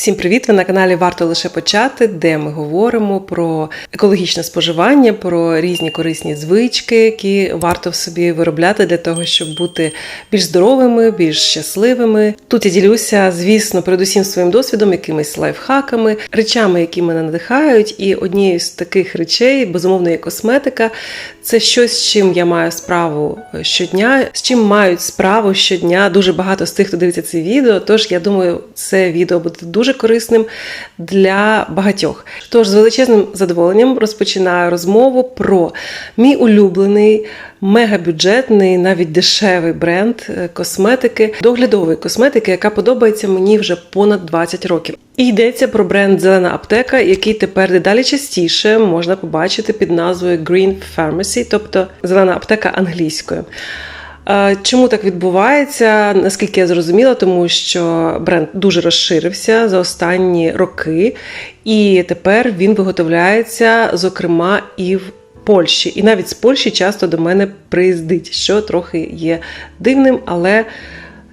Всім привіт! Ви на каналі Варто лише почати, де ми говоримо про екологічне споживання, про різні корисні звички, які варто в собі виробляти для того, щоб бути більш здоровими, більш щасливими. Тут я ділюся, звісно, передусім своїм досвідом, якимись лайфхаками, речами, які мене надихають. І однією з таких речей, безумовно, є косметика. Це щось, з чим я маю справу щодня, з чим мають справу щодня дуже багато з тих, хто дивиться це відео. Тож я думаю, це відео буде дуже корисним для багатьох. Тож з величезним задоволенням розпочинаю розмову про мій улюблений. Мегабюджетний, навіть дешевий бренд е, косметики, доглядової косметики, яка подобається мені вже понад 20 років. І йдеться про бренд Зелена аптека, який тепер дедалі частіше можна побачити під назвою Green Pharmacy, тобто зелена аптека англійською. Е, Чому так відбувається? Наскільки я зрозуміла, тому що бренд дуже розширився за останні роки, і тепер він виготовляється, зокрема, і в Польщі. І навіть з Польщі часто до мене приїздить, що трохи є дивним, але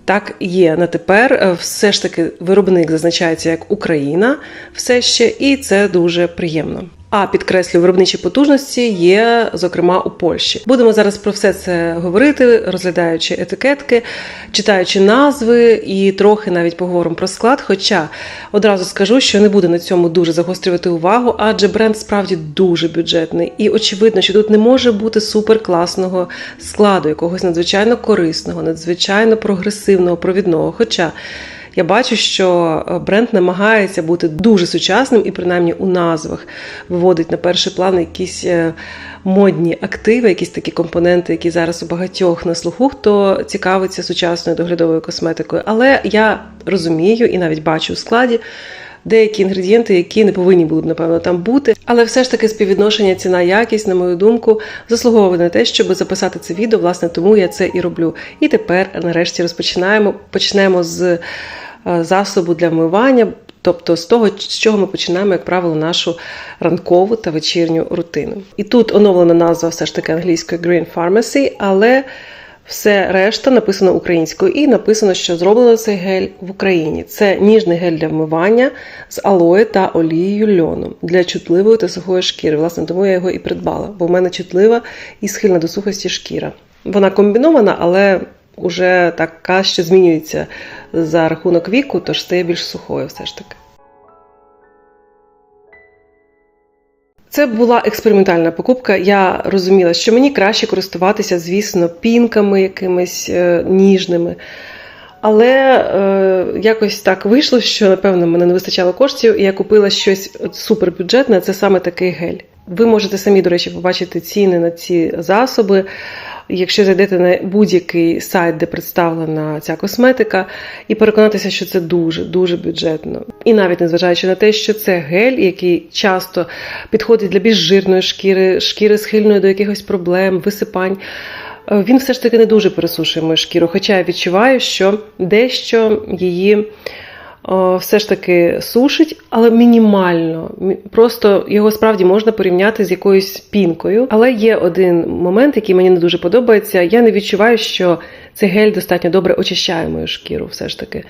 так є на тепер. Е, Все ж таки виробник зазначається як Україна, все ще, і це дуже приємно. А підкреслю, виробничі потужності є, зокрема, у Польщі. Будемо зараз про все це говорити, розглядаючи етикетки, читаючи назви і трохи навіть поговоримо про склад. Хоча одразу скажу, що не буду на цьому дуже загострювати увагу, адже бренд справді дуже бюджетний. І очевидно, що тут не може бути суперкласного складу, якогось надзвичайно корисного, надзвичайно прогресивного, провідного. Хоча я бачу, що е, бренд намагається бути дуже сучасним і, принаймні, у назвах виводить на перший план якісь е, модні активи, якісь такі компоненти, які зараз у багатьох на слуху, хто цікавиться сучасною доглядовою косметикою. Але я розумію і навіть бачу у складі. Деякі інгредієнти, які не повинні були б, напевно, там бути, але все ж таки співвідношення ціна якість, на мою думку, заслуговує на те, щоб записати це відео. Власне, тому я це і роблю. І тепер, нарешті, розпочинаємо. Почнемо з засобу для вмивання, тобто з того, з чого ми починаємо, як правило, нашу ранкову та вечірню рутину. І тут оновлена назва все ж таки англійською Green Pharmacy, але все решта написано українською і написано, що зроблено цей гель в Україні. Це ніжний гель для вмивання з алої та олією льону для чутливої та сухої шкіри. Власне, тому я його і придбала, бо в мене чутлива і схильна до сухості шкіра. Вона комбінована, але уже така, що змінюється за рахунок віку, тож стає більш сухою все ж таки. Це була експериментальна покупка. Я розуміла, що мені краще користуватися, звісно, пінками якимись е, ніжними. Але е, якось так вийшло, що, напевно, мене не вистачало коштів, і я купила щось супербюджетне, це саме такий гель. Ви можете самі, до речі, побачити ціни на ці засоби. Якщо зайдете на будь-який сайт, де представлена ця косметика, і переконатися, що це дуже дуже бюджетно. І навіть незважаючи на те, що це гель, який часто підходить для більш жирної шкіри, шкіри схильної до якихось проблем, висипань. Е, він все ж таки не дуже пересушує мою шкіру, хоча я відчуваю, що дещо її все ж таки сушить, але мінімально. Просто його справді можна порівняти з якоюсь пінкою. Але є один момент, який мені не дуже подобається. Я не відчуваю, що цей гель достатньо добре очищає мою шкіру, все ж таки.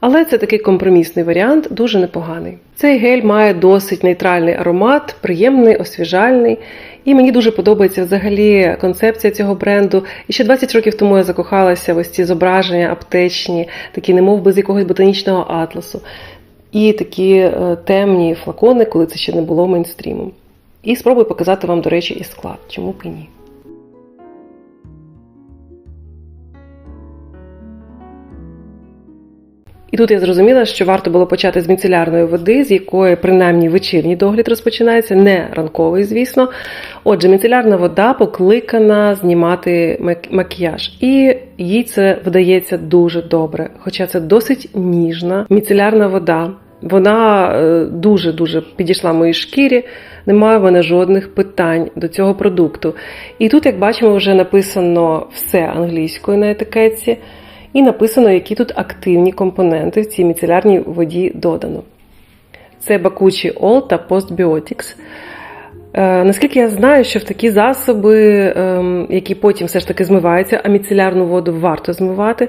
Але це такий компромісний варіант, дуже непоганий. Цей гель має досить нейтральний аромат, приємний, освіжальний. І мені дуже подобається взагалі концепція цього бренду. І ще 20 років тому я закохалася в ось ці зображення аптечні, такі, немов з якогось ботанічного атласу. І такі е, темні флакони, коли це ще не було мейнстрімом. І спробую показати вам, до речі, і склад. Чому б і ні? І тут я зрозуміла, що варто було почати з міцелярної води, з якої принаймні вечірній догляд розпочинається, не ранковий, звісно. Отже, міцелярна вода покликана знімати макіяж, і їй це вдається дуже добре. Хоча це досить ніжна міцелярна вода. Вона дуже дуже підійшла моїй шкірі, немає в мене жодних питань до цього продукту. І тут, як бачимо, вже написано все англійською на етикетці. І написано, які тут активні компоненти в цій міцелярній воді додано. Це Бакучі Ол та Postbiotics. Е, наскільки я знаю, що в такі засоби, е, які потім все ж таки змиваються, а міцелярну воду варто змивати,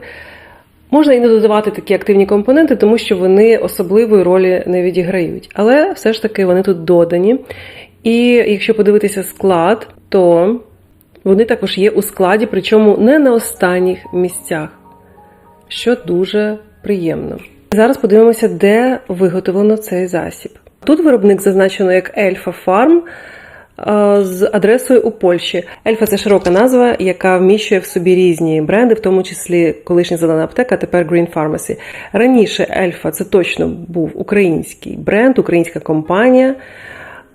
Можна і не додавати такі активні компоненти, тому що вони особливої ролі не відіграють. Але все ж таки вони тут додані. І якщо подивитися склад, то вони також є у складі, причому не на останніх місцях, що дуже приємно. Зараз подивимося, де виготовлено цей засіб. Тут виробник зазначено як Ельфа Фарм з адресою у Польщі. Ельфа це широка назва, яка вміщує в собі різні бренди, в тому числі колишня зелена аптека, тепер Green Pharmacy. Раніше Ельфа це точно був український бренд, українська компанія.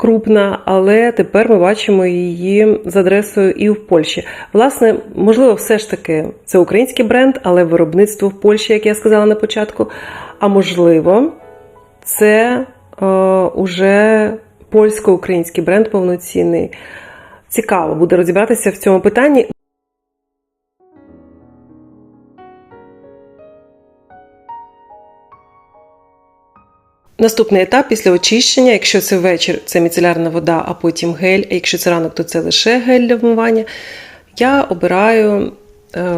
Крупна, але тепер ми бачимо її з адресою і в Польщі. Власне, можливо, все ж таки це український бренд, але виробництво в Польщі, як я сказала на початку. А можливо, це е, уже польсько-український бренд повноцінний. Цікаво буде розібратися в цьому питанні. Наступний етап після очищення, якщо це вечір, це міцелярна вода, а потім гель, а якщо це ранок, то це лише гель для вмивання. Я обираю е,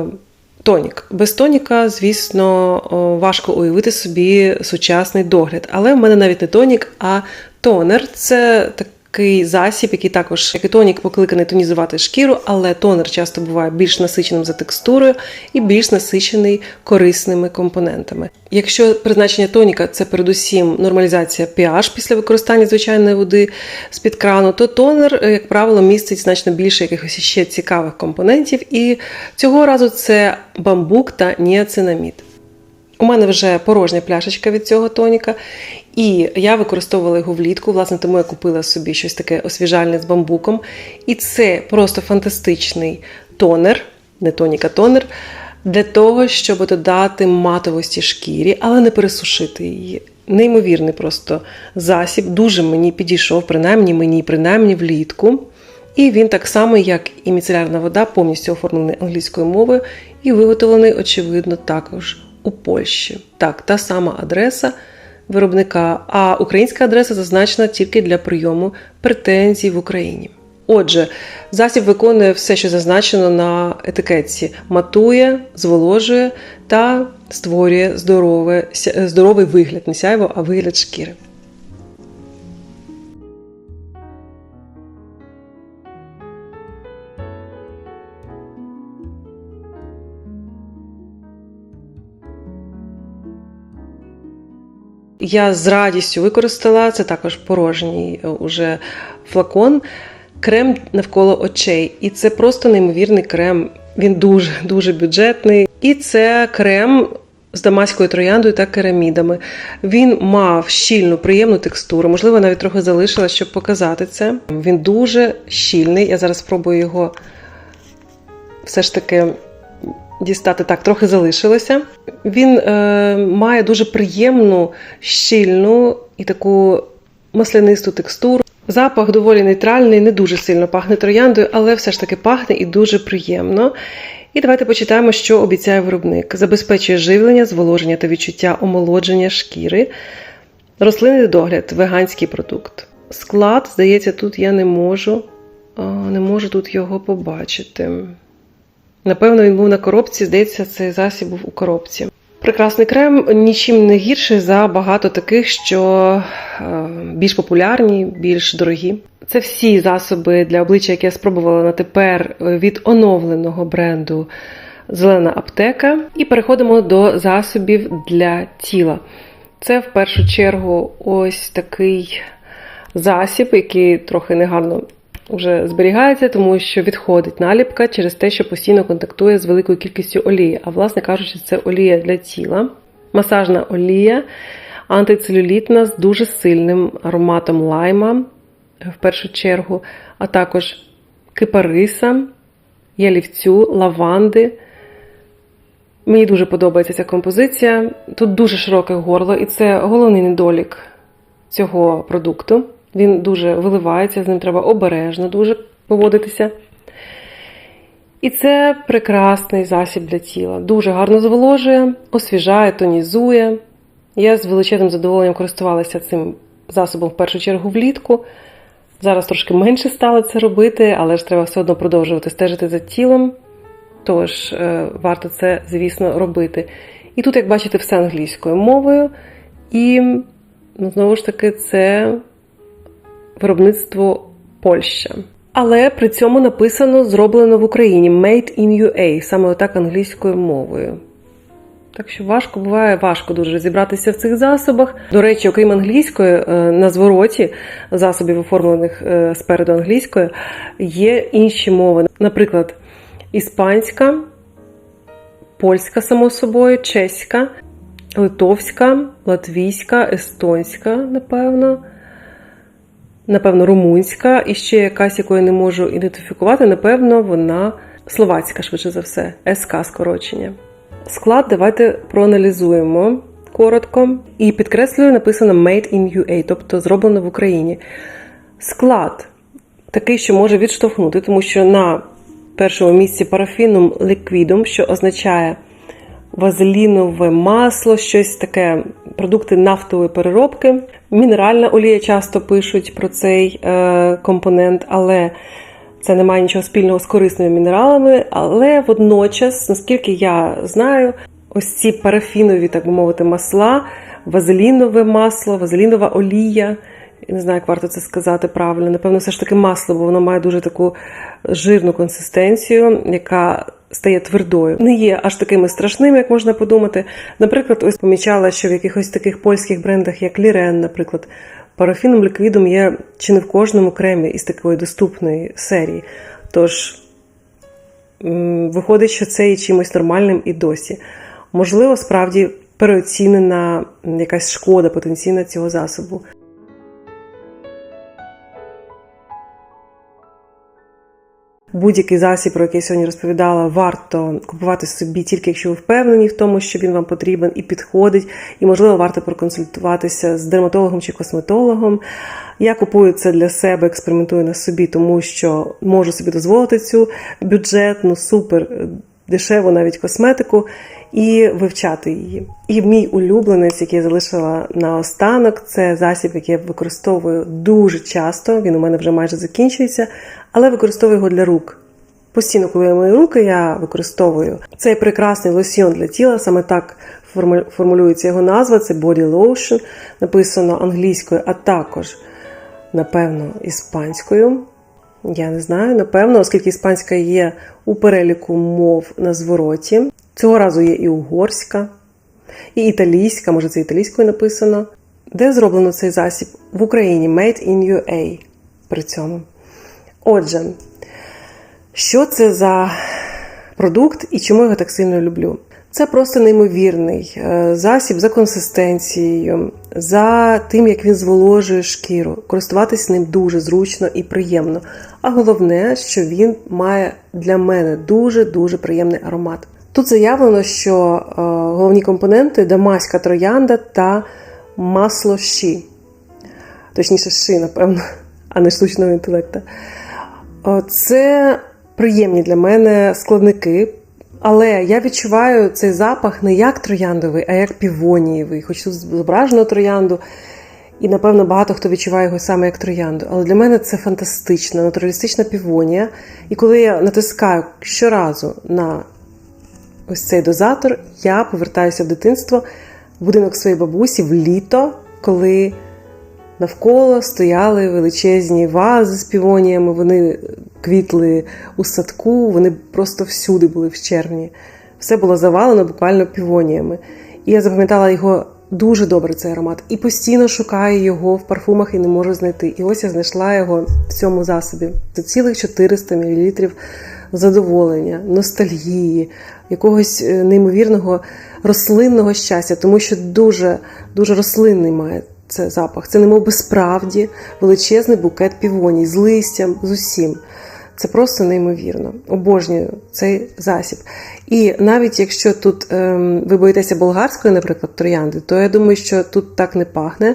тонік. Без тоніка, звісно, важко уявити собі сучасний догляд. Але в мене навіть не тонік, а тонер це такий засіб, який також як і тонік покликаний тонізувати шкіру, але тонер часто буває більш насиченим за текстурою і більш насичений корисними компонентами. Якщо призначення тоніка це передусім нормалізація pH після використання звичайної води з-під крану, то тонер, як правило, містить значно більше якихось ще цікавих компонентів, і цього разу це бамбук та ніацинамід. У мене вже порожня пляшечка від цього тоніка, і я використовувала його влітку, власне, тому я купила собі щось таке освіжальне з бамбуком. І це просто фантастичний тонер, не тонік, а тонер, для того, щоб додати матовості шкірі, але не пересушити її. Неймовірний просто засіб, дуже мені підійшов, принаймні мені, принаймні влітку. І він так само, як і міцелярна вода, повністю оформлений англійською мовою і виготовлений, очевидно, також у Польщі. Так, та сама адреса виробника, а українська адреса зазначена тільки для прийому претензій в Україні. Отже, засіб виконує все, що зазначено на етикетці: матує, зволожує та створює здорове, здоровий вигляд, не сяйво, а вигляд шкіри. Я з радістю використала це також порожній е, уже флакон, крем навколо очей. І це просто неймовірний крем. Він дуже дуже бюджетний. І це крем з дамаською трояндою та керамідами. Він мав щільну, приємну текстуру, можливо, навіть трохи залишилась, щоб показати це. Він дуже щільний. Я зараз спробую його все ж таки дістати так, трохи залишилося. Він е, має дуже приємну, щільну і таку маслянисту текстуру. Запах доволі нейтральний, не дуже сильно пахне трояндою, але все ж таки пахне і дуже приємно. І давайте почитаємо, що обіцяє виробник: забезпечує живлення, зволоження та відчуття омолодження шкіри, рослинний догляд, веганський продукт. Склад, здається, тут я не можу, не можу тут його побачити. Напевно, він був на коробці, здається, цей засіб був у коробці. Прекрасний крем нічим не гірший за багато таких, що е, більш популярні, більш дорогі. Це всі засоби для обличчя, які я спробувала на тепер від оновленого бренду Зелена аптека. І переходимо до засобів для тіла. Це в першу чергу ось такий засіб, який трохи негарно вже зберігається, тому що відходить наліпка через те, що постійно контактує з великою кількістю олії. А, власне кажучи, це олія для тіла, масажна олія, антицелюлітна з дуже сильним ароматом лайма, в першу чергу, а також кипариса, ялівцю, лаванди. Мені дуже подобається ця композиція. Тут дуже широке горло, і це головний недолік цього продукту. Він дуже виливається, з ним треба обережно дуже поводитися. І це прекрасний засіб для тіла. Дуже гарно зволожує, освіжає, тонізує. Я з величезним задоволенням користувалася цим засобом в першу чергу влітку. Зараз трошки менше стало це робити, але ж треба все одно продовжувати стежити за тілом. Тож, е, варто це, звісно, робити. І тут, як бачите, все англійською мовою. І ну, знову ж таки, це виробництво Польща. Але при цьому написано зроблено в Україні Made in UA, саме отак англійською мовою. Так що важко буває важко дуже розібратися в цих засобах. До речі, окрім англійської, е, на звороті засобів, оформлених е, спереду англійською, є інші мови. Наприклад, іспанська, польська, само собою, чеська, литовська, латвійська, естонська, напевно. Напевно, румунська і ще якась, яку не можу ідентифікувати. Напевно, вона словацька, швидше за все, СК скорочення. Склад давайте проаналізуємо коротко. І підкреслюю, написано Made in UA, тобто зроблено в Україні. Склад такий, що може відштовхнути, тому що на першому місці парафіном ліквідом, що означає вазелінове масло, щось таке, продукти нафтової переробки. Мінеральна олія часто пишуть про цей е, компонент, але це не має нічого спільного з корисними мінералами. Але водночас, наскільки я знаю, ось ці парафінові, так би мовити, масла, вазелінове масло, вазелінова олія. Не знаю, як варто це сказати правильно. Напевно, все ж таки масло, бо воно має дуже таку жирну консистенцію, яка стає твердою. Не є аж такими страшними, як можна подумати. Наприклад, ось помічала, що в якихось таких польських брендах, як Лірен, наприклад, парафіном ліквідом є чи не в кожному кремі із такої доступної серії. Тож виходить, що це є чимось нормальним і досі. Можливо, справді переоцінена якась шкода потенційна цього засобу. Будь-який засіб, про який я сьогодні розповідала, варто купувати собі тільки якщо ви впевнені в тому, що він вам потрібен і підходить, і можливо варто проконсультуватися з дерматологом чи косметологом. Я купую це для себе, експериментую на собі, тому що можу собі дозволити цю бюджетну, супер дешеву навіть косметику і вивчати її. І мій улюбленець, який я залишила на останок, це засіб, який я використовую дуже часто. Він у мене вже майже закінчується, але використовую його для рук. Постійно, коли я мою руки, я використовую цей прекрасний лосьйон для тіла. Саме так формулюється його назва. Це Body Lotion, написано англійською, а також, напевно, іспанською. Я не знаю, напевно, оскільки іспанська є у переліку мов на звороті. Цього разу є і угорська, і італійська, може це італійською написано. Де зроблено цей засіб? В Україні Made in UA при цьому. Отже, що це за продукт і чому я його так сильно люблю? Це просто неймовірний е, засіб за консистенцією, за тим, як він зволожує шкіру. Користуватись ним дуже зручно і приємно. А головне, що він має для мене дуже-дуже приємний аромат. Тут заявлено, що е, головні компоненти дамаська троянда та масло щі. Точніше, ши, напевно, а не штучного інтелекту. Е, Це приємні для мене складники. Але я відчуваю цей запах не як трояндовий, а як півонієвий. Хоч тут зображено троянду, і напевно багато хто відчуває його саме як троянду. Але для мене це фантастична, натуралістична півонія. І коли я натискаю щоразу на ось цей дозатор, я повертаюся в дитинство, в будинок своєї бабусі в літо, коли навколо стояли величезні вази з півоніями, вони квітли у садку, вони просто всюди були в червні. Все було завалено буквально півоніями. І я запам'ятала його дуже добре, цей аромат, і постійно шукаю його в парфумах і не можу знайти. І ось я знайшла його в цьому засобі. Це цілих 400 мл задоволення, ностальгії, якогось е, неймовірного рослинного щастя, тому що дуже, дуже рослинний має це запах. Це немов би справді величезний букет півоній з листям, з усім. Це просто неймовірно. Обожнюю цей засіб. І навіть якщо тут ем, ви боїтеся болгарської, наприклад, троянди, то я думаю, що тут так не пахне.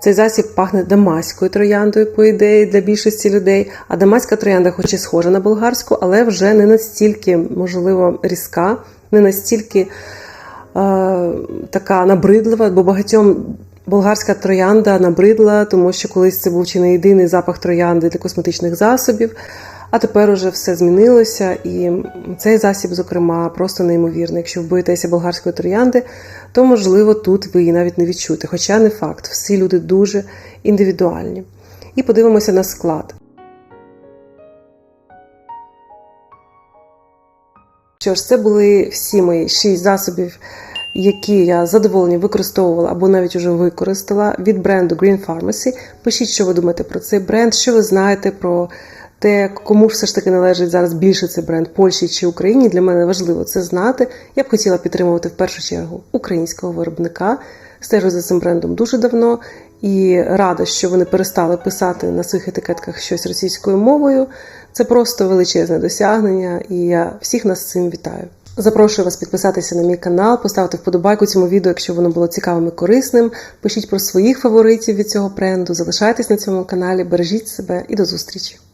Цей засіб пахне дамаською трояндою, по ідеї, для більшості людей. А дамаська троянда, хоч і схожа на болгарську, але вже не настільки, можливо, різка, не настільки е, така набридлива, бо багатьом болгарська троянда набридла, тому що колись це був чи не єдиний запах троянди для косметичних засобів. А тепер уже все змінилося, і цей засіб, зокрема, просто неймовірний. Якщо ви боїтеся болгарської троянди, то можливо тут ви її навіть не відчуєте. Хоча не факт, всі люди дуже індивідуальні. І подивимося на склад. Що ж, це були всі мої шість засобів, які я з задоволенням використовувала або навіть уже використала від бренду Green Pharmacy. Пишіть, що ви думаєте про цей бренд, що ви знаєте про те, кому ж все ж таки належить зараз більше цей бренд Польщі чи Україні. Для мене важливо це знати. Я б хотіла підтримувати в першу чергу українського виробника. Стежу за цим брендом дуже давно і рада, що вони перестали писати на своїх етикетках щось російською мовою. Це просто величезне досягнення, і я всіх нас з цим вітаю. Запрошую вас підписатися на мій канал, поставити вподобайку цьому відео, якщо воно було цікавим і корисним. Пишіть про своїх фаворитів від цього бренду, залишайтесь на цьому каналі, бережіть себе і до зустрічі!